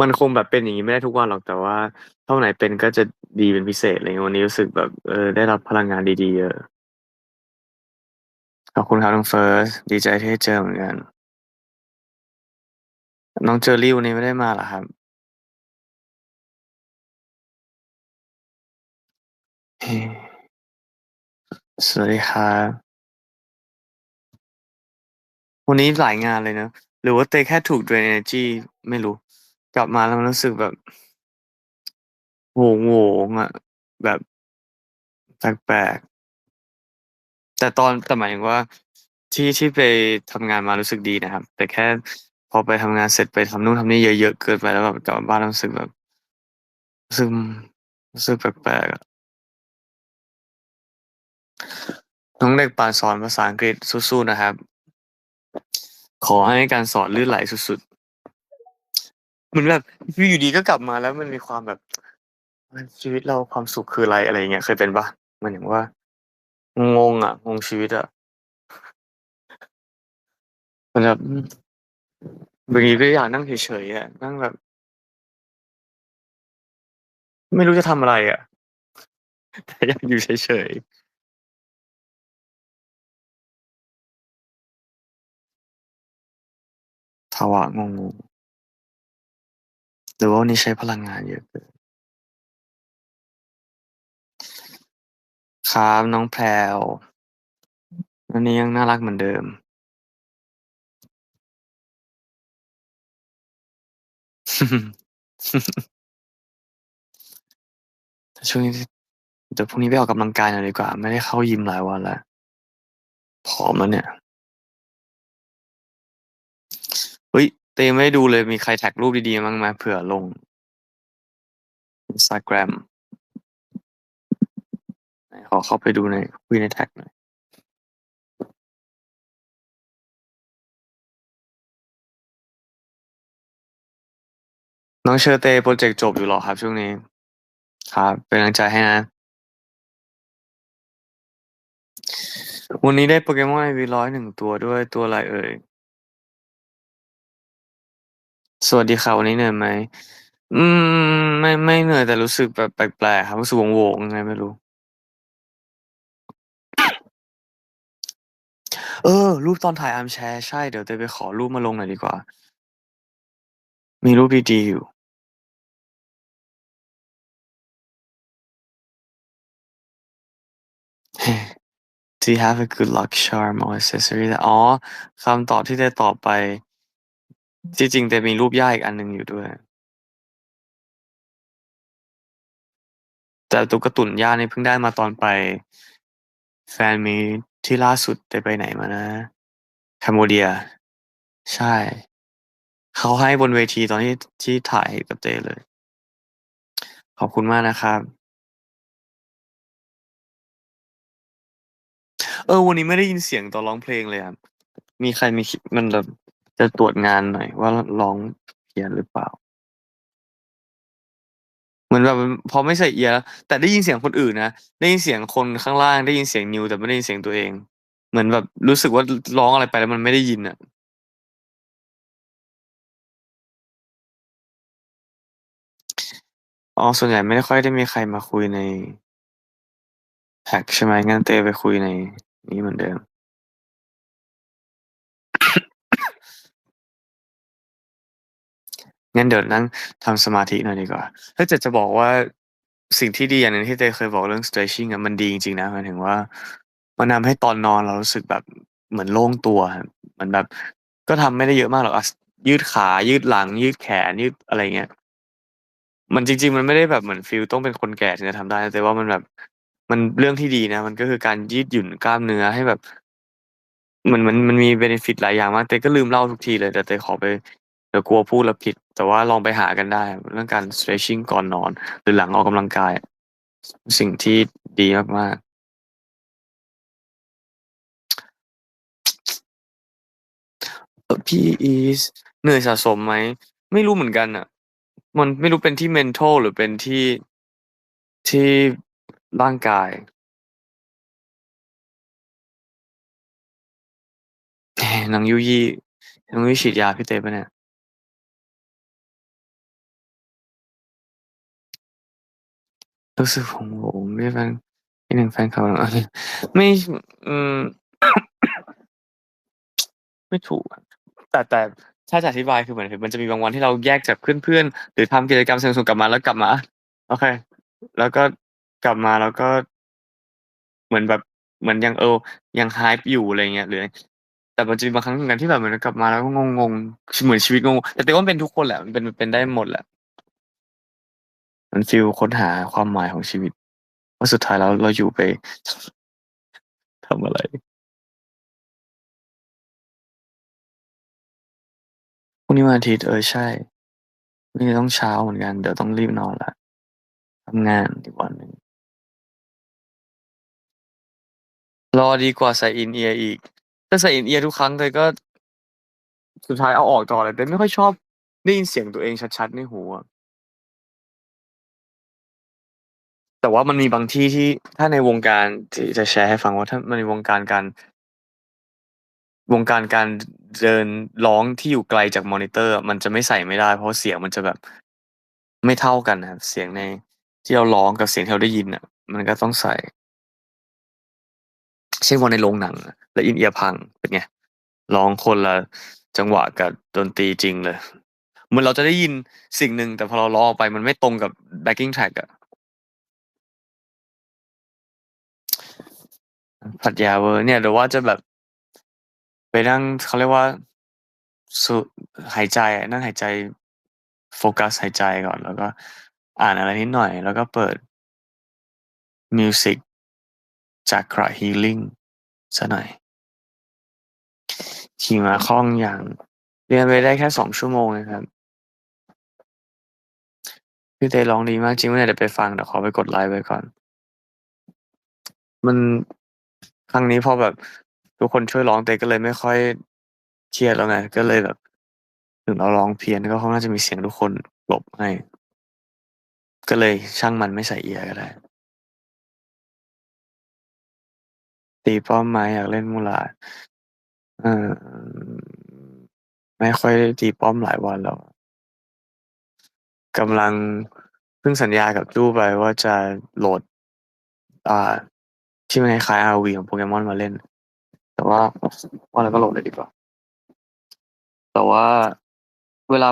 มันคงแบบเป็นอย่างนี้ไม่ได้ทุกวันหรอกแต่ว่าถ้าไหนเป็นก็จะดีเป็นพิเศษอะไรเงี้ยวันนี้รู้สึกแบบเออได้รับพลังงานดีๆเยอะขอบคุณครับน้องเฟิร์สดีใจที่ได้เจอเหมือนกัน น้องเจอรี่วันนี้ไม่ได้มาเหรอครับเฮ้สวัสดีครับวันนี้หลายงานเลยนะหรือว่าเตแค่ถูก drain energy ไม่รู้ กลับมาแล้วมันรู้สึกแบบโหงโหงอะแบบแปลกๆแต่ตอนแต่หมายถึงว่าที่ที่ไปทำงานมารู้สึกดีนะครับ แต่แค่พอไปทำงานเสร็จไปทำนู่นทำนี่เยอะๆเกินไปแล้วแบบกลับบ้านรู้สึกแบบรู้สึกรู้สึกแปลกๆน้องเด็กป่านสอนภาษาอังกฤษสู้ๆนะครับ ขอให้การสอนลื่นไหลสุดๆ เหมือนแบบอยู่ดีก็กลับมาแล้วมันมีความแบบชีวิตเราความสุขคืออะไรอะไรเงี้ยเคยเป็นปะมันถึงว่างงอะงงชีวิตอะมันแบบบางทีก็อยากนั่งเฉยๆอะนั่งแบบ ไม่รู้จะทำอะไรอะแต่อยากอยู่เฉยๆภาวะงง หรือว่าวันนี้ใช้พลังงานเยอะเกิน ครับน้องแพรววันนี้ยังน่ารักเหมือนเดิม แต่ช่วงนี้เดี๋ยวพรุ่งนี้ไปออกกำลังกายหน่อยดีกว่า ไม่ได้เข้ายิมหลายวันแล้วผอมแล้วเนี่ย เตยไม่ได้ดูเลยมีใครแท็กรูปดีๆมั้งไหมเผื่อลง Instagram ไหนขอเข้าไปดูในคุยในแท็กหน่อยน้องเชอเตโปรเจกต์จบอยู่หรอครับช่วงนี้ ครับ เป็นกำลังใจให้นะ วันนี้ได้โปเกมอนไอวีร้อยหนึ่งตัวด้วยตัวอะไรเอ่ย สวัสดีค่ะ วันนี้เหนื่อยไหม อืม ไม่ ไม่เหนื่อย แต่รู้สึกแบบแปลก ๆ ครับ รู้สึกโวง ๆ ยังไงไม่รู้ เออ รูปตอนถ่ายอาร์มแชร์ใช่ เดี๋ยวเตยไปขอรูปมาลงหน่อยดีกว่า มีรูปดี ๆ อยู่ Do you have a good luck charm or accessory อ๋อ คำตอบที่เตยตอบไป จริงเตยมีรูปย่าอีกอันหนึ่งอยู่ด้วย แต่ตุ๊กตุ่นย่านี่เพิ่งได้มาตอนไป แฟนมีที่ล่าสุดเตยไปไหนมานะแคมโบเดีย ใช่ เขาให้บนเวทีตอนที่ที่ถ่ายกับเตยเลย ขอบคุณมากนะครับ เออ วันนี้ไม่ได้ยินเสียงตอนร้องเพลงเลยอะ มีใครมีมันแบบ จะตรวจงานหน่อยว่าร้องเพี้ยนหรือเปล่า เหมือนแบบพอไม่ใส่เอียร์แต่ได้ยินเสียงคนอื่นนะได้ยินเสียงคนข้างล่างได้ยินเสียงนิวแต่ไม่ได้ยินเสียงตัวเอง เหมือนแบบรู้สึกว่าร้องอะไรไปแล้วมันไม่ได้ยินอะอ๋อส่วนใหญ่ไม่ได้ค่อยได้มีใครมาคุยในแท็กใช่ไหมงั้นเต้ไปคุยในนี้เหมือนเดิม งั้นเดี๋ยวนั่งทำสมาธิหน่อยดีกว่าถ้าจะจะบอกว่าสิ่งที่ดีอย่างหนึ่งที่เต้เคยบอกเรื่อง stretching อะมันดีจริงๆนะหมายถึงว่ามันทำให้ตอนนอนเรารู้สึกแบบเหมือนโล่งตัวครับเหมือนแบบ ก็ทำไม่ได้เยอะมากหรอกยืดขายืดหลัง ยืดแขนยืดอะไรเงี้ยมันจริง ๆ มันไม่ได้แบบเหมือนฟิลต้องเป็นคนแก่ถึงจะทำได้ แต่ว่ามันแบบมันเรื่องที่ดีนะ มันก็คือการยืดหยุ่นกล้ามเนื้อให้แบบเหมือนมันมันมีเบนฟิตหลายอย่างมากเต้ก็ลืมเล่าทุกทีเลย แต่เต้ขอไป ดี๋ยวกลัวพูดแล้วผิด แต่ว่าลองไปหากันได้ เรื่องการ stretching ก่อนนอน หรือหลังออกกำลังกาย สิ่งที่ดีมากๆพี่อีสเหนื่อยสะสมไหม ไม่รู้เหมือนกันอะ มันไม่รู้เป็นที่ mental หรือเป็นที่ที่ร่างกายหน้องยุยี่น้องยุยฉีดยาพี่เต้ปะเนี่ย รู้สึกหงุดหงิดแฟนที่หนึ่งแฟนเขาไม่อืม ไม่ถูกอะแต่แต่ถ้าจะอธิบายคือเหมือนมันจะมีบางวันที่เราแยกจากเพื่อนๆหรือทำกิจกรรมสนุกๆกลับมาแล้วกลับมาโอเค แล้วก็กลับมาแล้วก็ เหมือนแบบเหมือนยังเออยัง hype อยู่อะไรเงี้ยหรือแต่มันจะมีบางครั้งเหมือนกันที่แบบเหมือนกลับมาแล้วก็งงๆเหมือนชีวิตงงแต่เต้ว่ามันเป็นทุกคนแหละมันเป็นเป็นได้หมดแหละ มันฟีลค้นหาความหมายของชีวิต ว่าสุดท้ายแล้วเราอยู่ไปทำอะไร พรุ่งนี้วันอาทิตย์เออใช่พรุ่งนี้ต้องเช้าเหมือนกัน เดี๋ยวต้องรีบนอนล้วทำงานอีกวันหนึ่งรอดีกว่าใส่อินเอียร์อีก ถ้าใส่อินเอียร์ทุกครั้งเลยก็ สุดท้ายเอาออกต่อเลยแต่ไม่ค่อยชอบได้ยินเสียงตัวเองชัดๆในหูอะ แต่ว่ามันมีบางที่ที่ถ้าในวงการที่จะแชร์ให้ฟังว่าถ้ามันในวงการการ วงการการเดินร้องที่อยู่ไกลจากมอนิเตอร์ มันจะไม่ใส่ไม่ได้เพราะเสียงมันจะแบบ ไม่เท่ากันนะครับเสียงในที่เราร้องกับเสียงที่เราได้ยินอะ มันก็ต้องใส่ เช่นวันในโรงหนัง แล้วอินเอียร์พังเป็นไงร้องคนละจังหวะกับดนตรีจริงเลยเหมือนเราจะได้ยินสิ่งหนึ่งแต่พอเราร้องออกไปมันไม่ตรงกับ backing track อะ ปรัชญาเวอร์เนี่ยเดี๋ยวว่าจะแบบ ไปนั่งเขาเรียกว่าสูดหายใจนั่งหายใจโฟกัสหายใจก่อน แล้วก็ อ่านอะไรนิดหน่อย แล้วก็เปิดมิวสิกจาก Chakra Healing สักหน่อยขี่ม้าคล่องอย่าง เรียนไปได้แค่สองชั่วโมงเองครับพี่เต้ร้องดีมากจริงปะเนี่ยเดี๋ยวไปฟังเดี๋ยวขอไปกดไลค์ไว้ก่อน มัน ครั้งนี้พอแบบทุกคนช่วยร้องเต้ก็เลยไม่ค่อยเครียดแล้วไง ก็เลยแบบ ถึงเราร้องเพี้ยนก็เขาน่าจะมีเสียงทุกคนกลบให้ ก็เลยช่างมันไม่ใส่เอียก็ได้ ตีป้อมไหมอยากเล่นมูลาดเออไม่ค่อยได้ตีป้อมหลายวันแล้วกำลังเพิ่งสัญญากับตู้ไปว่าจะโหลด อ่า ที่มันคล้ายๆ ROV ของโปเกมอนมาเล่น แต่ว่าว่าแล้วก็โหลดเลยดีกว่า แต่ว่าเวลา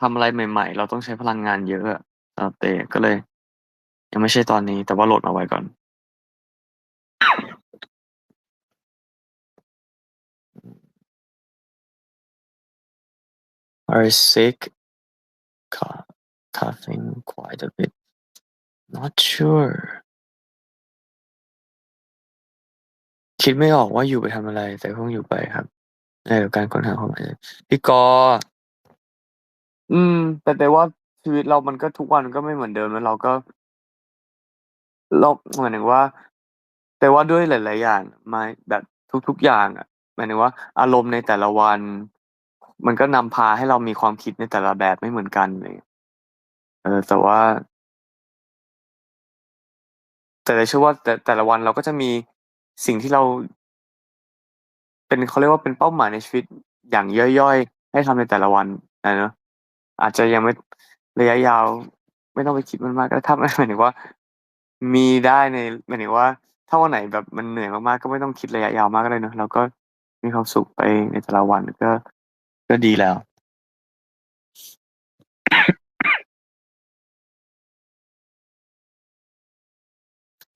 ทำอะไรใหม่ ๆ เราต้องใช้พลังงานเยอะอะสำหรับเตก็เลย ยังไม่ใช่ตอนนี้ แต่ว่าโหลดมาไว้ก่อน Are sick cough, coughing quite a bit not sure คิดไม่ออกว่าอยู่ไปทำอะไร แต่คงอยู่ไปครับ ในเรื่องการค้นหาความหมายพี่กอ อืม แต่แต่ว่าชีวิตเรามันก็ทุกวันก็ไม่เหมือนเดิมแล้วเราก็ เราหมายถึงว่า แต่ว่าด้วยหลาย ๆ อย่างมาแบบทุก ๆ อย่างอะหมายถึงว่า อารมณ์ในแต่ละวัน มันก็นำพาให้เรามีความคิดในแต่ละแบบไม่เหมือนกันเงี้ยเออ แต่ว่า แต่เชื่อว่าแต่แต่ละวันเราก็จะมี สิ่งที่เรา เป็น เขาเรียกว่า เป็นเป้าหมายในชีวิตอย่างย่อย ๆ ให้ทำในแต่ละวันอะเนาะอาจจะยังไม่ระยะยาว ไม่ต้องไปคิดมันมากก็ถ้าหมายถึงว่า มีได้ในหมายถึงว่า ถ้าวันไหนแบบมันเหนื่อยมากๆก็ไม่ต้องคิดระยะยาวมากก็ได้เนาะเราก็มีความสุขไปในแต่ละวันก็ก็ดีแล้ว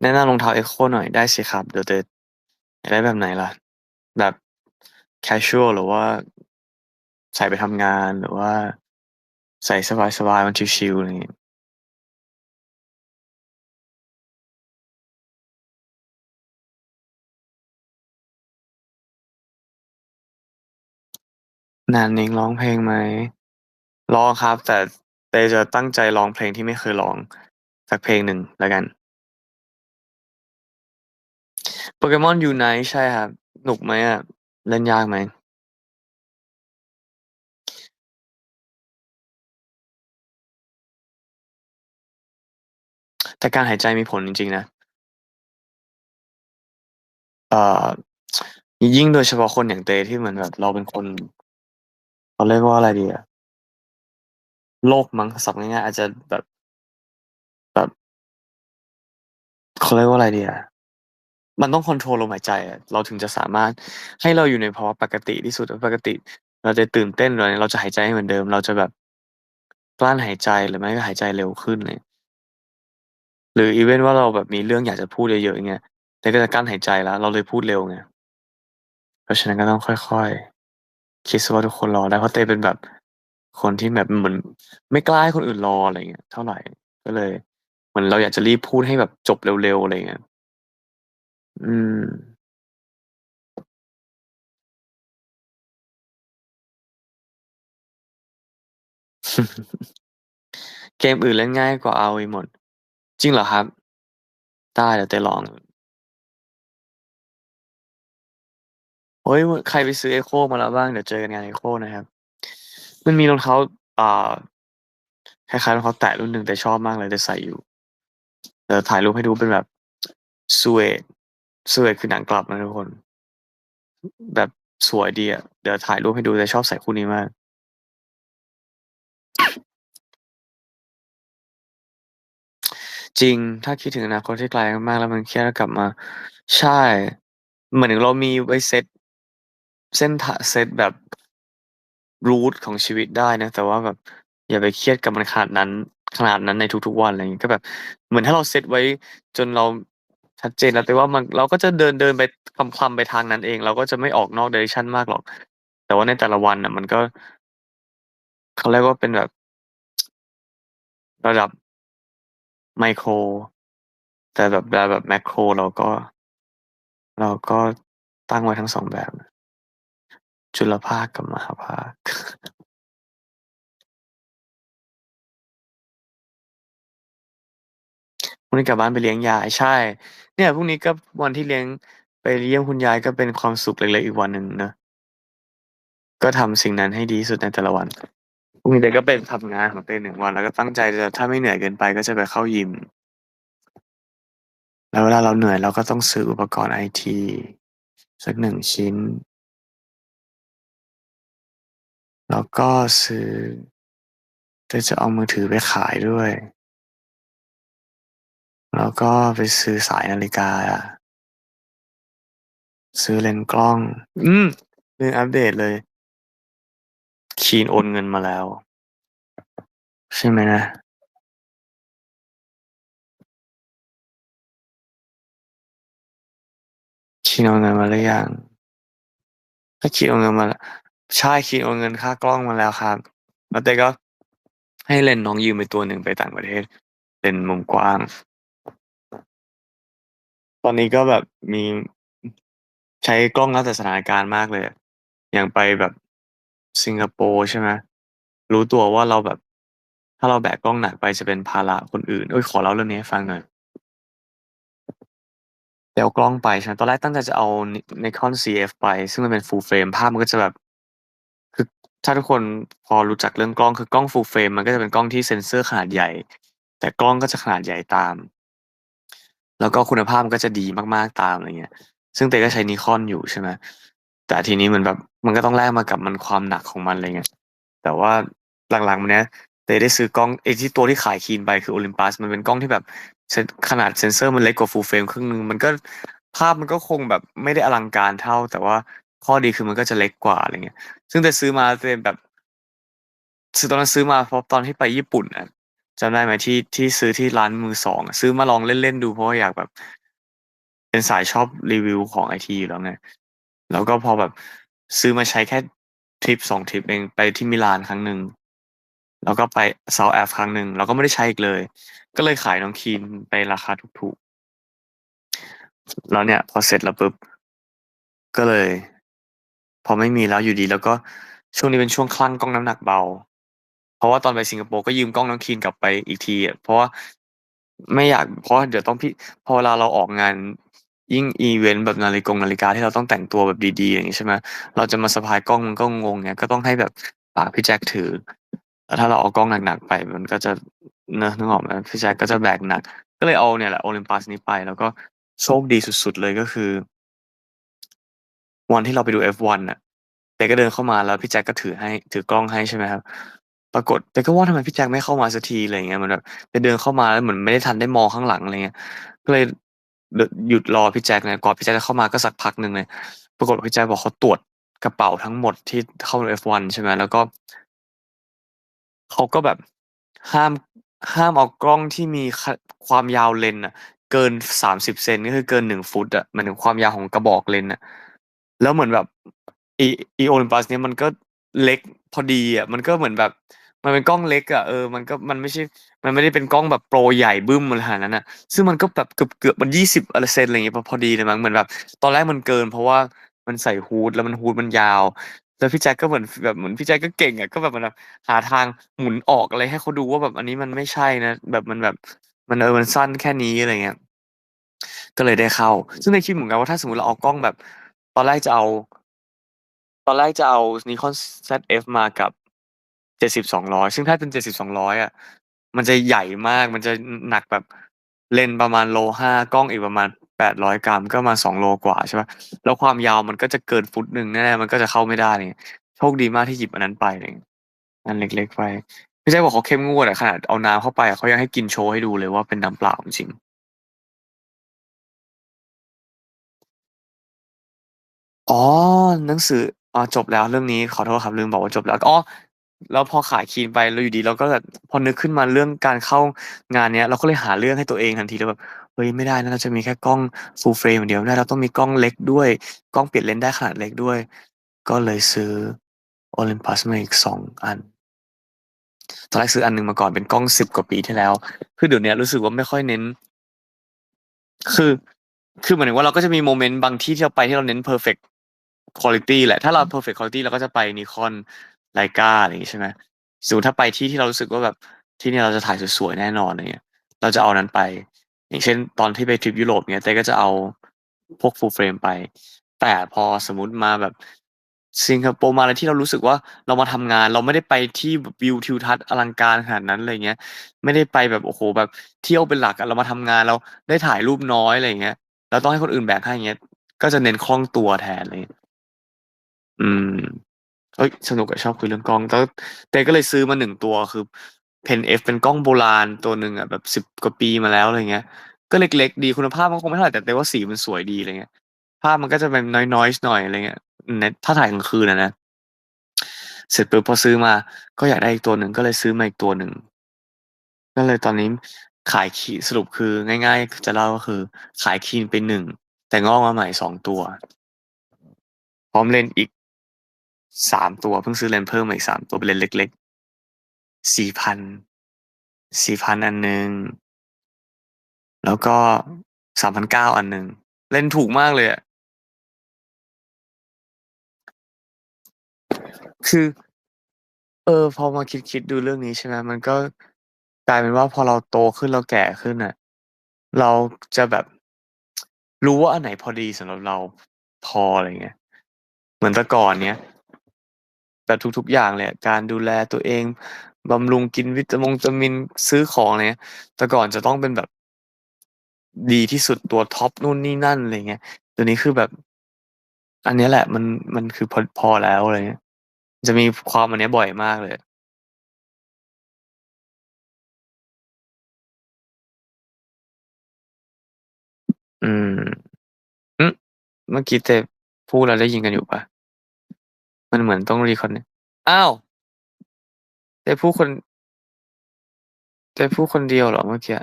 แนะนำรองเท้า Echo หน่อยได้สิครับ เดี๋ยวจะอยากได้แบบไหนล่ะ แบบแคชชวลหรือว่า ใส่ไปทำงานหรือว่า ใส่สบายๆมันชิลๆอะไรอย่างี้นานนิงร้องเพลงไหมร้องครับ แต่เตจะตั้งใจร้องเพลงที่ไม่เคยร้อง สักเพลงหนึ่งแล้วกัน Pokemon Unite ใช่ครับสนุกไหมอะเล่นยากไหม?แต่การหายใจมีผลจริง ๆ นะ เอ่อ ยิ่งโดยเฉพาะคนอย่างเต้ที่เหมือนแบบ เราเป็นคนเขาเรียกว่าอะไรดีอะโรคมั้งศัพง่ายๆอาจจะแบบ แบบเขาเรียกว่าอะไรดีอะ มันต้องคอนโทรลลมหายใจอะเราถึงจะสามารถให้เราอยู่ในภาวะปกติที่สุดปกติ เราจะตื่นเต้นหรือะไรเราจะหายใจให้เหมือนเดิม เราจะแบบกลั้นหายใจหรือไม่ก็หายใจเร็วขึ้นเลยหรืออีเวนว่าเราแบบมีเรื่องอยากจะพูดเยอะๆอย่างเงี้ยแต่ก็จะกลั้นหายใจแล้ว เราเลยพูดเร็วไงเพราะฉะนั้นก็ต้องค่อยๆคิดว่าทุกคนรอได้เพราะเต้เป็นแบบคนที่แบบเหมือนไม่กล้าให้คนอื่นรออะไรเงี้ยเท่าไหร่ก็เลยเหมือนเราอยากจะรีบพูดให้แบบจบเร็วๆอะไรเงี้ย อืมเกมอื่นเล่นง่ายกว่า ROV หมด จริงเหรอครับ ได้เดี๋ยวเต้ลอง โอ้ย ใครไปซื้อ Echo มาแล้วบ้าง เดี๋ยวเจอกันงาน Echo นะครับ มันมีรองเท้าอ่าคล้ายๆรองเท้าแตะรุ่นหนึ่งแต่ชอบมากเลยแต่ใส่อยู่เดี๋ยวถ่ายรูปให้ดูเป็นแบบซูเอต ซูเอคือหนังกลับนะทุกคน แบบสวยดีอะ เดี๋ยวถ่ายรูปให้ดูแต่ชอบใส่คู่นี้มาก จริงถ้าคิดถึงอนาคตที่ไกลมากแล้วมันเครียดแล้วกลับมา ใช่ เหมือนเรามีไว้เซตเส้นทางเซตแบบ root ของชีวิตได้นะ แต่ว่าแบบอย่าไปเครียดกับมันขนาดนั้นขนาดนั้นในทุกๆวันอะไรอย่างเงี้ยก็แบบ เหมือนถ้าเราเซตไว้จนเรา ชัดเจนแล้วแต่ว่ามันเราก็จะเดินๆไปคลำๆไปทางนั้นเอง เราก็จะไม่ออกนอก direction มากหรอก แต่ว่าในแต่ละวันน่ะ มันก็เขาเรียกว่าเป็นแบบ ระดับไมโคร แต่แบบระดับแมคโครเราก็ เราก็ตั้งไว้ทั้งสองแบบ จุลภาคกับมหาภาค พรุ่งนี้กลับบ้านไปเลี้ยงยาย ใช่ เนี่ยพรุ่งนี้ก็วันที่เลี้ยงไปเยี่ยมคุณยายก็เป็นความสุขเล็กๆอีกวันหนึ่งเนอะก็ทำสิ่งนั้นให้ดีที่สุดในแต่ละวันพรุ่งนี้เต้ก็ไปทำงานของเต้หนึ่งวัน แล้วก็ตั้งใจจะถ้าไม่เหนื่อยเกินไปก็จะไปเข้ายิม แล้วเวลาเราเหนื่อยเราก็ต้องซื้ออุปกรณ์ไอทีสักหนึ่งชิ้น แล้วก็ซื้อเต้จะเอามือถือไปขายด้วย แล้วก็ไปซื้อสายนาฬิกา ซื้อเลนส์กล้อง อืมลืมอัปเดตเลย คีนโอนเงินมาแล้ว ใช่ไหมนะ คีนโอนเงินมาหรือยังถ้าคีนโอนเงินมาใช่คีนโอนเงินค่ากล้องมาแล้วครับ แล้วเต้ก็ให้เลนน้องยืมไปตัวหนึ่งไปต่างประเทศเลนมุมกว้าง อนนี้ก็แบบมีใช้กล้องแล้วแต่สถานการณ์มากเลยอะอย่างไปแบบสิงคโปร์ใช่ไหมรู้ตัวว่าเราแบบ ถ้าเราแบกกล้องหนักไปจะเป็นภาระคนอื่นเอ้ยขอเล่าเรื่องนี้ให้ฟังหน่อยไปเอากล้องไปใช่ไหมตอนแรกตั้งใจจะเอา Nikon CF ไป ซึ่งมันเป็น full frame ภาพมันก็จะแบบ คือถ้าทุกคนพอรู้จักเรื่องกล้องคือกล้อง full frame มันก็จะเป็นกล้องที่เซ็นเซอร์ขนาดใหญ่ แต่กล้องก็จะขนาดใหญ่ตาม แล้วก็คุณภาพมันก็จะดีมากๆตามอะไรเงี้ย ซึ่งเต้ก็ใช้นิคอนอยู่ใช่ไหมแต่ทีนี้เหมือนแบบมันก็ต้องแลกมากับมันความหนักของมันอะไรเงี้ยแต่ว่าหลังๆมาเนี้ยเต้ได้ซื้อกล้องไอ้ที่ตัวที่ขายคีนไปคือโอลิมปัสมันเป็นกล้องที่แบบขนาดเซนเซอร์มันเล็กกว่าฟูลเฟรมครึ่งนึงมันก็ภาพมันก็คงแบบไม่ได้อลังการเท่า แต่ว่าข้อดีคือมันก็จะเล็กกว่าอะไรเงี้ย ซึ่งแต่ซื้อมาเต้แบบซื้อตอนนั้นซื้อมาเพราะตอนที่ไปญี่ปุ่นอะ จำได้ไหมที่ที่ซื้อที่ร้านมือสองซื้อมาลองเล่นๆดูเพราะว่าอยากแบบ เป็นสายชอบรีวิวของไอทีอยู่แล้วไงแล้วก็พอแบบซื้อมาใช้แค่ทริปสองทริปเองไปที่มิลานครั้งหนึ่งแล้วก็ไปเซาท์แอฟครั้งหนึ่งแล้วก็ไม่ได้ใช้อีกเลย ก็เลยขายน้องคีนไปราคาถูกๆ แล้วเนี่ย พอเสร็จแล้วปุ๊บ ก็เลย พอไม่มีแล้วอยู่ดี แล้วก็ช่วงนี้เป็นช่วงคลั่งกล้องน้ำหนักเบา เพราะว่าตอนไปสิงคโปร์ก็ยืมกล้องน้องคีนกลับไปอีกทีอะเพราะว่าไม่อยากเพราะเดี๋ยวต้องพี่พอเวลาเราออกงานยิ่งอีเวนต์แบบนาฬิกงนาฬิกาที่เราต้องแต่งตัวแบบดีๆอย่างนี้ใช่ไหมเราจะมาสะพายกล้องมันก็งงไงก็ต้องให้แบบฝากพี่แจ็คถือแล้วถ้าเราเอากล้องหนักๆไป มันก็จะเนอะนึกออกไหมพี่แจ็คก็จะแบกหนัก ก็เลยเอาเนี่ยแหละโอลิมปัสนี้ไป แล้วก็โชคดีสุดๆเลยก็คือ วันที่เราไปดู F1 น่ะเต้ก็เดินเข้ามาแล้วพี่แจ็คก็ถือให้ถือกล้องให้ใช่ไหมครับ ปรากฏเต้ก็ว่าทำไมพี่แจ็คไม่เข้ามาสักทีอะไรเงี้ย มันแบบเต้เดินเข้ามาแล้วเหมือนไม่ได้ทันได้มองข้างหลังอะไรเงี้ย ก็เลยหยุดรอพี่แจ็คเลยก่อนพี่แจ็คจะเข้ามาก็สักพักหนึ่งเลย ปรากฏพี่แจ็คบอกเขาตรวจกระเป๋าทั้งหมดที่เข้า F1 ใช่ไหมแล้วก็เขาก็แบบห้ามห้ามเอากล้องที่มีความยาวเลน์อะเกินสามสิบเซนก็คือเกินหนึ่งฟุตอะหมายถึงความยาวของกระบอกเลน์อะแล้วเหมือนแบบอีอีโอลิมปัสเนี่ยมันก็ เล็กพอดีอะมันก็เหมือนแบบ มันเป็นกล้องเล็กอะเออมันก็มันไม่ใช่ มันไม่ได้เป็นกล้องแบบโปรใหญ่บึ้มอะไรขนาดนั้นอะซึ่งมันก็แบบเกือบเกือบมันยี่สิบอะไรเซนอะไรอย่างเงี้ยพอดีเลยมั้งเหมือนแบบ ตอนแรกมันเกิน เพราะว่ามันใส่ฮูดแล้วมันฮูดมันยาว แล้วพี่แจ็คก็เหมือนแบบเหมือนพี่แจ็คก็เก่งอะก็แบบมันแบบหาทางหมุนออกอะไรให้เขาดูว่าแบบอันนี้มันไม่ใช่นะแบบมันแบบมันเออมันสั้นแค่นี้อะไรเงี้ยก็เลยได้เข้า ซึ่งในคิดเหมือนกันว่าถ้าสมมติเราเอากล้องแบบ ตอนแรกจะเอา ตอนแรกจะเอา Nikon ZF มากับเจ็ดสิบสองร้อยซึ่งถ้าเป็นเจ็ดสิบสองร้อยอะมันจะใหญ่มากมันจะหนักแบบเลนประมาณโลห้ากล้องอีกประมาณแปดร้อยกรัมก็มาสองโลกว่าใช่ปะแล้วความยาวมันก็จะเกินฟุตหนึ่งแน่ๆมันก็จะเข้าไม่ได้เนี่ยโชคดีมากที่หยิบอันนั้นไปเลยอันเล็กๆไปไม่ใช่บอกเขาเข้มงวดอะขนาดเอาน้ำเข้าไปเขายังให้กินโชว์ให้ดูเลยว่าเป็นน้ำเปล่าจริงอ๋อหนังสือ อ๋อจบแล้วเรื่องนี้ขอโทษครับลืมบอกว่าจบแล้วอ๋อแล้วพอขายคีนไปแล้วอยู่ดีเราก็แบบพอนึกขึ้นมาเรื่องการเข้างานเนี้ย เราก็เลยหาเรื่องให้ตัวเองทันทีแล้วแบบเฮ้ยไม่ได้นะเราจะมีแค่กล้อง full frame อย่างเดียวไม่ได้เราต้องมีกล้องเล็กด้วย กล้องเปลี่ยนเลนส์ได้ขนาดเล็กด้วย ก็เลยซื้อ Olympus มาอีกสองอันตอนแรกซื้ออันหนึ่งมาก่อนเป็นกล้องสิบกว่าปีที่แล้ว คือเดี๋ยวนี้รู้สึกว่าไม่ค่อยเน้น คือ คือเหมายถึงว่าเราก็จะมีโมเมนต์บางที่ที่เราไปที่เราเน้น perfect quality แหละถ้าเรา perfect quality เราก็จะไป Nikon Leica อะไรอย่างงี้ใช่ไหมสมมุติถ้าไปที่ที่เรารู้สึกว่าแบบที่นี่เราจะถ่ายสวยๆแน่นอนอะไรเงี้ย เราจะเอานั้นไป อย่างเช่น ตอนที่ไปทริปยุโรปเงี้ยเต้ก็จะเอาพวก full frame ไป แต่พอสมมติมาแบบสิงคโปร์มาอะไรที่เรารู้สึกว่าเรามาทำงาน เราไม่ได้ไปที่แบบวิวทิวทัศน์อลังการขนาดนั้นอะไรเงี้ย ไม่ได้ไปแบบโอ้โหแบบเที่ยวเป็นหลักเรามาทำงานเราได้ถ่ายรูปน้อยอะไรเงี้ยเราต้องให้คนอื่นแบกให้เงี้ยก็จะเน้นคล่องตัวแทนเลย อืมเฮ้ยสนุกอะชอบคุยเรื่องกล้องแต่เต้ก็เลยซื้อมาหนึ่งตัวคือ Pen F เป็นกล้องโบราณตัวหนึ่งอะแบบสิบกว่าปีมาแล้วอะไรเงี้ย ก็เล็กๆดีคุณภาพมันคงไม่เท่าไหร่แต่เต้ว่าสีมันสวยดีอะไรเงี้ย ภาพมันก็จะเป็นน้อยๆหน่อยอะไรเงี้ยในถ้าถ่ายกลางคืนอะนะเสร็จปุ๊บพอซื้อมา ก็อยากได้อีกตัวหนึ่งก็เลยซื้อมาอีกตัวหนึ่งก็เลยตอนนี้ขายคีสรุปคือง่ายๆ จะเล่าก็คือ ขายคีนไปหนึ่งแต่งอกมาใหม่สองตัว พร้อมเลนส์อีก สามตัวเพิ่งซื้อเลนส์เพิ่มมาอีกสามตัวเป็นเลนส์เล็กๆสี่พันสี่พันอันหนึ่งแล้วก็สามพันเก้าอันหนึ่งเลนส์ถูกมากเลยอะคือ เออ พอมาคิดคิดดูเรื่องนี้ใช่ไหมมันก็กลายเป็นว่าพอเราโตขึ้นเราแก่ขึ้นอะเราจะแบบรู้ว่าอันไหนพอดีสำหรับเราพออะไรเงี้ยเหมือนแต่ก่อนเนี้ย แบบทุกๆอย่างเลยการดูแลตัวเองบำรุงกินวิตามงวิตามินซื้อของอะไรเงี้ยแต่ก่อนจะต้องเป็นแบบดีที่สุดตัวท็อปนู่นนี่นั่นอะไรเงี้ยเดี๋ยวนี้คือแบบ อันนี้แหละ มันมันคือพอพอแล้วอะไรเงี้ยจะมีความอันนี้บ่อยมากเลยอืมอืมเมื่อกี้เต้พูดเราได้ยินกันอยู่ปะ มันเหมือนต้องรีคอนเนคอ้าวเต้พูดคนเต้พูดคนเดียวเหรอเมื่อกี้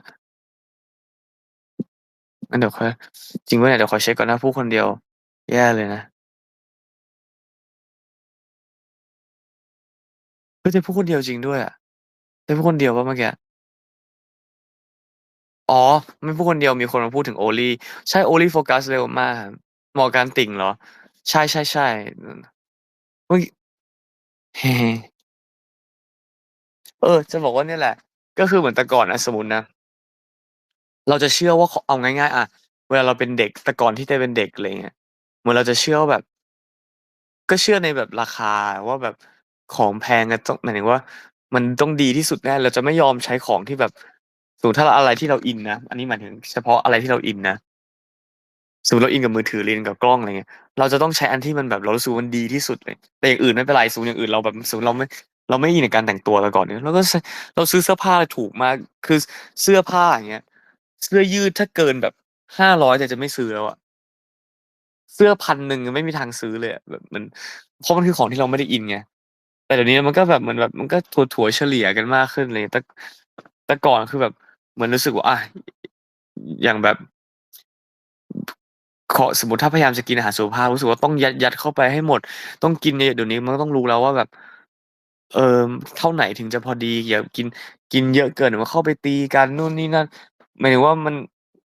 งั้นเดี๋ยวค่อยจริงปะเนี่ยเดี๋ยวขอเช็คก่อนนะพูดคนเดียว แย่เลยนะเฮ้ยเต้พูดคนเดียวจริงด้วยอะเต้พูดคนเดียวปะเมื่อกี้อ๋อไม่พูดคนเดียวมีคนมาพูดถึงโอลี่ใช่โอลี่โฟกัสเร็วมากครับเหมาะกับการติ่งเหรอ ใช่ใช่ใช่เมื่ อกี้เฮ้เออ จะบอกว่าเนี่ยแหละ ก็คือเหมือนแต่ก่อนนะสมมุตินะ เราจะเชื่อว่าเอาง่าย ๆ อะ เวลาเราเป็นเด็ก แต่ก่อนที่จะเป็นเด็ก อะไรเงี้ย เหมือนเราจะเชื่อว่าแบบ ก็เชื่อในแบบราคาว่าแบบของแพงอะต้อง หมายถึงว่า มันต้องดีที่สุดแน่ เราจะไม่ยอมใช้ของที่แบบ สมมุติถ้าอะไรที่เราอินนะ อันนี้หมายถึงเฉพาะอะไรที่เราอินนะ สมมติเราอินกับมือถือเอินกับกล้องอะไรเงี้ยเราจะต้องใช้อันที่มันแบบเรารู้สึกมันดีที่สุดเลยแต่อย่างอื่นไม่เป็นไรสมมุติอย่างอื่นเราแบบสมมุติเราไม่เราไม่อินในการแต่งตัวแต่ก่อนเนี่ยเราก็เราซื้อเสื้อผ้าถูกมากคือเสื้อผ้าอย่างเงี้ย เสื้อยืดถ้าเกินแบบ500แต่จะไม่ซื้อแล้วอะเสื้อ1,000ยังไม่มีทางซื้อเลยแบบมันเพราะมันคือของที่เราไม่ได้อินไงแต่เดี๋ยวนี้มันก็แบบเหมือนแบบมันก็ถัวเฉลี่ยกันมากขึ้นเงี้ยแต่แต่ก่อนคือแบบเหมือนรู้สึกว่าอาอย่างแบบ ขอสมมติถ้าพยายามจะกินอาหารสุขภาพรู้สึกว่าต้องยัดๆเข้าไปให้หมด ต้องกินเยอะเดี๋ยวนี้มันก็ต้องรู้แล้วว่าแบบ เออเท่าไหนถึงจะพอดีอย่ากินกินเยอะเกินเดี๋ยวมันเข้าไปตีกันนู่นนี่นั่นหมายถึงว่ามัน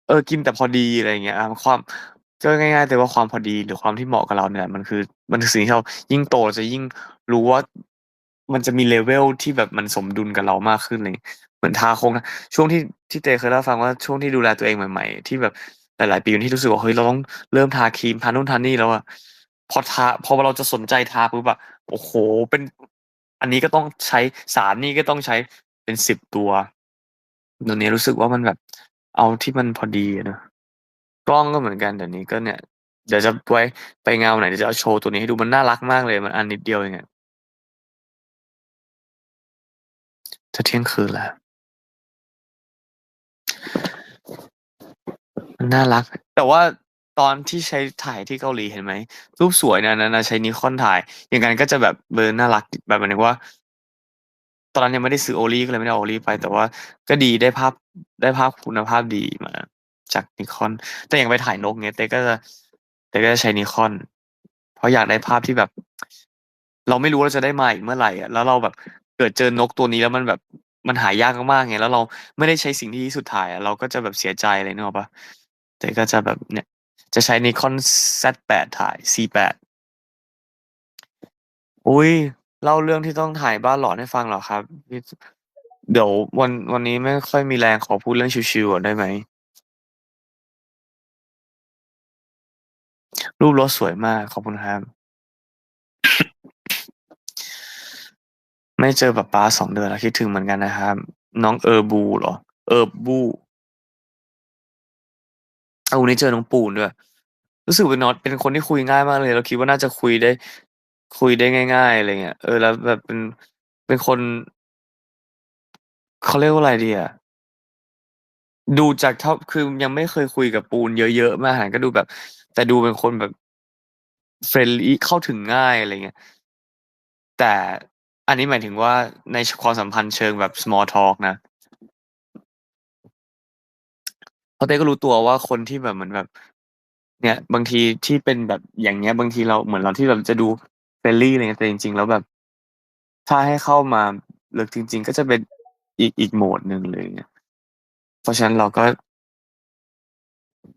เออกินแต่พอดีอะไรอย่างเงี้ยอาความก็ง่ายๆแต่ว่าความพอดีหรือความที่เหมาะกับเราเนี่ย มันคือมันคือสิ่งที่เรายิ่งโตจะยิ่งรู้ว่ามันจะมี level ที่แบบมันสมดุลกับเรามากขึ้นไรงี้เหมือนทาคงช่วงที่ที่เจเคยเล่าฟังว่าช่วงที่ดูแลตัวเองใหม่ ๆ ที่แบบ หลายๆปีที่รู้สึกว่าเฮ้ยเราต้องเริ่มทาครีมทานู่นทานี่แล้วอะพอทาพอเราจะสนใจทาปุ๊บอะโอ้โฮเป็น อันนี้ก็ต้องใช้สารนี้ก็ต้องใช้เป็น10ตัวเดี๋ยวนี้รู้สึกว่ามันแบบ เอาที่มันพอดีนะกล้องก็เหมือนกันเดี๋ยวนี้ก็เนี่ย เดี๋ยวจะไว้ไปเงาไหนเดี๋ยวจะเอาโชว์ตัวนี้ให้ดูมันน่ารักมากเลย มันอันนิดเดียวเองอะจะเที่ยงคืนแล้ว มันน่ารัก แต่ว่าตอนที่ใช้ถ่ายที่เกาหลีเห็นไหม รูปสวยนะนั้นน่ะใช้ Nikon ถ่าย อย่างงั้นก็จะแบบเบลอน่ารักแบบหมายถึงว่า ตอนนั้นยังไม่ได้ซื้อ Ollie ก็เลยไม่ได้เอา Ollie ไป แต่ว่าก็ดีได้ภาพได้ภาพคุณภาพดีมา จาก Nikon แต่อย่างไปถ่ายนกเงี้ยเต๊ก็จะเต๊ก็จะใช้ Nikon เพราะอยากได้ภาพที่แบบ เราไม่รู้เราจะได้มาอีกเมื่อไหร่อะแล้วเราแบบเกิดเจอนกตัวนี้แล้วมันแบบมันหายากมากๆไงแล้วเราไม่ได้ใช้สิ่งที่ดีที่สุดถ่ายอะเราก็จะแบบเสียใจเลยนึกออกปล่า?เต๊ก็จะแบบเนี่ย จะใช้ Nikon Z8 ถ่าย C8 อุ๊ยเล่าเรื่องที่ต้องถ่ายบ้านหลอนให้ฟังเหรอครับ?เดี๋ยววันวันนี้ไม่ค่อยมีแรงขอพูดเรื่องชิลๆก่อนได้ไหม?รูปรถสวยมาก ขอบคุณครับ ไม่เจอป๊าป๊า2เดือนแล้วคิดถึงเหมือนกันนะครับ น้องเออร์บูเหรอ?เอิบ บู้อ้าวันนี้เจอน้องปูนด้วย รู้สึกว่าน็อตเป็นคนที่คุยง่ายมากเลย เราคิดว่าน่าจะคุยได้ คุยได้ง่ายๆอะไรเงี้ย เออแล้วแบบเป็นเป็นคนเขาเรียกว่าอะไรดีอะดูจากเท่าคือยังไม่เคยคุยกับปูนเยอะๆมากขนาดนั้นก็ดูแบบ แต่ดูเป็นคนแบบ friendly เข้าถึงง่ายอะไรเงี้ยแต่อันนี้หมายถึงว่าในความสัมพันธ์เชิงแบบ small talk นะ เพราะเต๊ก็รู้ตัวว่าคนที่แบบเหมือนแบบ เนี่ย บางทีที่เป็นแบบอย่างเงี้ย บางทีเราเหมือนเราที่แบบจะดู friendly อะไรเงี้ยแต่จริง ๆ แล้วแบบ ถ้าให้เข้ามาลึกจริง ๆ ก็จะเป็นอีกอีกโหมดหนึ่งอะไรอย่างเงี้ยเพราะฉะนั้นเราก็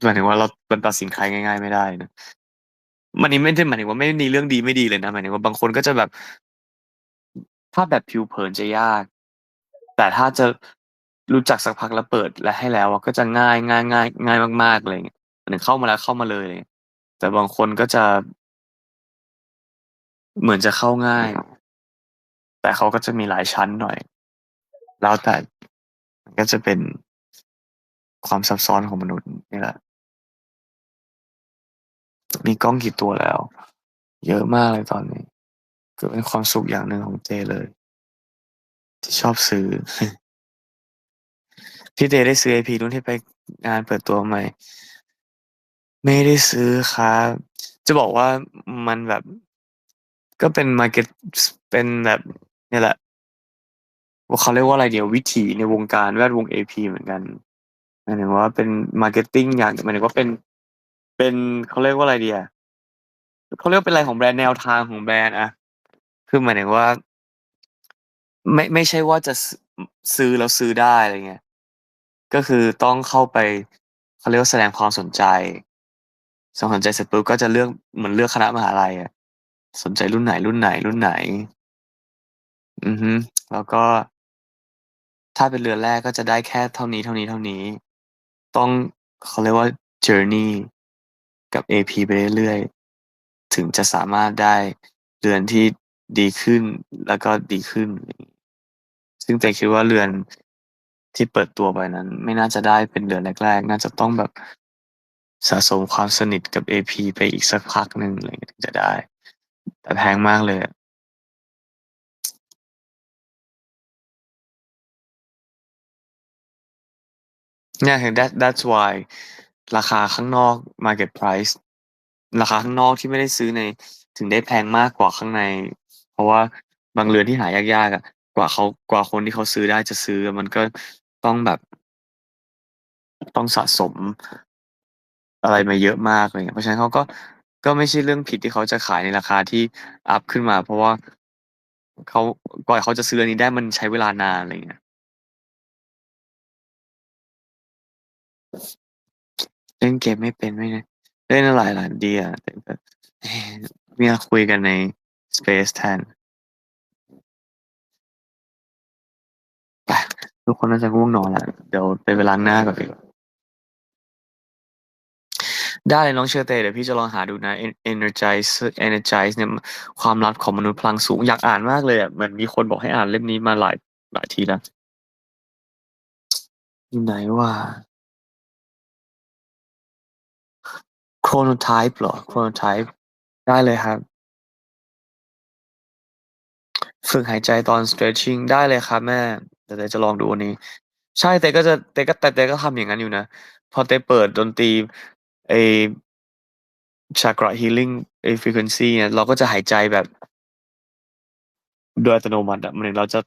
หมายถึงว่าเรามันตัดสินใครง่าย ๆ ไม่ได้นะมันนี้ไม่ได้หมายถึงว่าไม่มีเรื่องดีไม่ดีเลยนะหมายถึงว่าบางคนก็จะแบบ ถ้าแบบผิวเผินจะยาก แต่ถ้าจะ รู้จักสักพักแล้วเปิดและให้แล้วก็จะง่ายง่ายง่ายง่ายมากๆอะไรเงี้ยหมายถึงเข้ามาแล้วเข้ามาเลยอะไรเงี้ยแต่บางคนก็จะ เหมือนจะเข้าง่าย แต่เขาก็จะมีหลายชั้นหน่อย แล้วแต่มันก็จะเป็นความซับซ้อนของมนุษย์นี่แหละ มีกล้องกี่ตัวแล้ว?เยอะมากเลยตอนนี้ก็เป็นความสุขอย่างหนึ่งของเจเลย ที่ชอบซื้อ พี่เจได้ซื้อ AP รุ่นที่ไปงานเปิดตัวใหม่ไม่ได้ซื้อครับจะบอกว่ามันแบบ ก็เป็น market สเป็นแบบเนี่ยแหละว่าเขาเรียกว่าอะไรเดีอะวิถีในวงการแวดวง AP เหมือนกันหมายถึงว่าเป็น marketing อย่างหมายถึงว่าเป็น เป็นเขาเรียกว่าอะไรเดีอะเขาเรียกเป็นอะไรของแบรนด์แนวทางของแบรนด์อะคือหมายถึงว่า ไม่ไม่ใช่ว่าจะซื้อแล้วซื้อได้อะไรเงี้ย ก็คือต้องเข้าไปเขาเรียกว่าแสดงความสนใจสนใจเสร็จปุ๊บก็จะเลือกเหมือนเลือกคณะมหาลัยอะสนใจรุ่นไหนๆๆอือฮึแล้วก็ ถ้าเป็นเรือนแรกก็จะได้แค่เท่านี้ๆๆต้องเขาเรียกว่า journey กับ AP ไปเรื่อยๆ ถึงจะสามารถได้เรือนที่ดีขึ้นแล้วก็ดีขึ้น ซึ่งเจคิดว่าเรือน ที่เปิดตัวไปนั้น ไม่น่าจะได้เป็นเรือนแรกๆ น่าจะต้องแบบสะสมความสนิทกับ AP ไปอีกสักพักหนึ่งอะไรถึงจะได้ แต่แพงมากเลยเนี่ยเห็น That that's why ราคาข้างนอก market price ราคาข้างนอกที่ไม่ได้ซื้อใน ถึงได้แพงมากกว่าข้างใน เพราะว่าบางเรือนที่หายากๆอะ กว่าเขากว่าคนที่เขาซื้อได้จะซื้อมันก็ ต้องแบบ ต้องสะสมอะไรมาเยอะมากอะไรเงี้ย เพราะฉะนั้นเขาก็ ก็ไม่ใช่เรื่องผิดที่เขาจะขายในราคาที่อัพขึ้นมา เพราะว่าเขากว่าเขาจะซื้ออันนี้ได้มันใช้เวลานานอะไรเงี้ยเล่นเกมไม่เป็นไม่เนะเล่นหลายหลายดีอะแต่เอ๊ะเนี่ยคุยกันใน Space แทน ทุกคนน่าจะง่วงนอนแล้วเดี๋ยวไปไปล้างหน้าก่อนดีกว่าได้เลยน้องเชอเตเดี๋ยวพี่จะลองหาดูนะ En- energize energize เนี่ยความลับของมนุษย์พลังสูงอยากอ่านมากเลยอะเหมือนมีคนบอกให้อ่านเล่มนี้มาหลายหลายทีแล้วอยู่ไหนว่า chronotype เหรอ chronotype ได้เลยครับ ฝึกหายใจตอน stretching ได้เลยครับแม่ เดี๋ยวเตจะลองดูวันนี้ ใช่เต้ก็จะเต้ก็แต่เต้ก็ทำอย่างนั้นอยู่นะ พอเต้เปิดดนตรีไอ้ chakra healing ไอ้ frequency เนี่ยเราก็จะหายใจแบบ โดยอัตโนมัติอะมือนเราจะ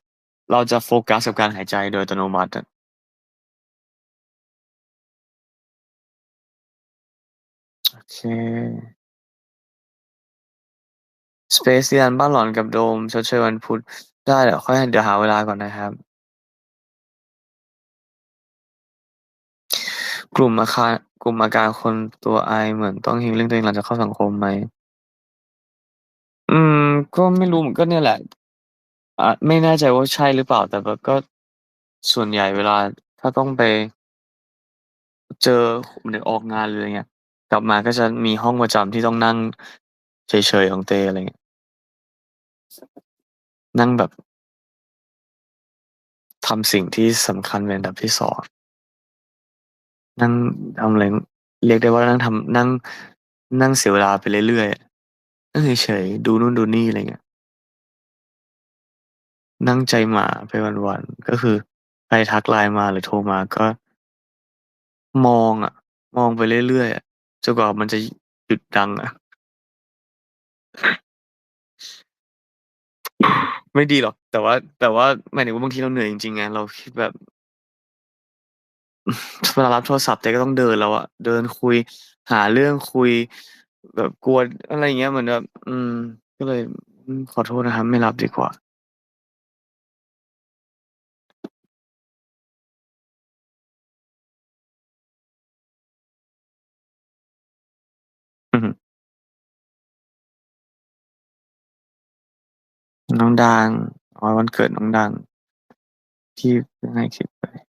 เราจะโฟกัสกับการหายใจโดยอัตโนมัติอะโอเค Space เรียนบ้านหลอนกับโดมชดเชยวันพุธได้เดี๋ยวค่อยเดี๋ยวหาเวลาก่อนนะครับ กลุ่มอาคารกลุ่มอาการคนตัวไอเหมือนต้อง healing ตัวเองหลังจากเข้าสังคมไหม อืม ก็ไม่รู้เหมือนก็เนี่ยแหละอ่าไม่แน่ใจว่าใช่หรือเปล่า แต่แบบก็ส่วนใหญ่เวลาถ้าต้องไปเจอหรือออกงานหรืออะไรเงี้ย กลับมาก็จะมีห้องประจำที่ต้องนั่งเฉยๆของเตอะไรเงี้ย นั่งแบบทำสิ่งที่สำคัญเป็นอันดับที่สอง นั่งทำอะไรเรียกได้ว่านั่งทำนั่งนั่งเสียเวลาไปเรื่อยๆนั่งเฉยๆดูนู่นดูนี่อะไรเงี้ยนั่งใจหมาไปวันๆก็คือใครทักไลน์มาหรือโทรมาก็ มองอะมองไปเรื่อยๆจนกว่ามันจะหยุดดังอะไม่ดีหรอก แต่ว่า แต่ว่าหมายถึงว่าบางทีเราเหนื่อยจริงๆไงเราคิดแบบ เวลารับโทรศัพท์เต้ก็ต้องเดินแล้วอะเดินคุยหาเรื่องคุย แบบกลัวอะไรอย่างเงี้ยเหมือนแบบอืม ก็เลยอืมขอโทษนะครับ ไม่รับดีกว่า อือฮึ น้องดัง อ๋อ วันเกิดน้องดัง ที่เพิ่งให้คลิปไป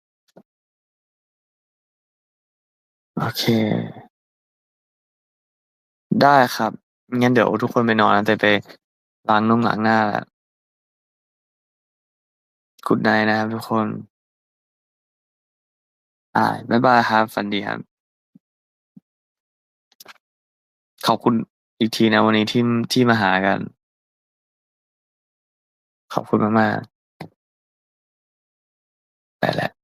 โอเค ได้ครับ งั้นเดี๋ยวทุกคนไปนอนแล้วเต้ไปล้างนุ่งล้างหน้าแล้ว Good night นะครับทุกคน อ่าบ๊ายบายครับ ฝันดีครับ ขอบคุณอีกทีนะวันนี้ที่ที่มาหากัน ขอบคุณมาก ๆ ไปแล้ว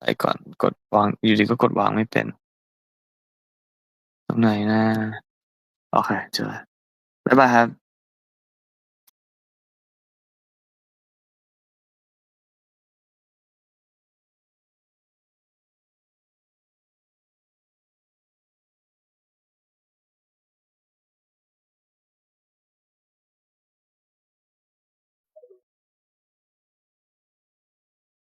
ไปก่อนกดวางอยู่ดีก็กดวางไม่เป็น ตรงไหนนะ โอเคเจอแล้วบ๊ายบายครับ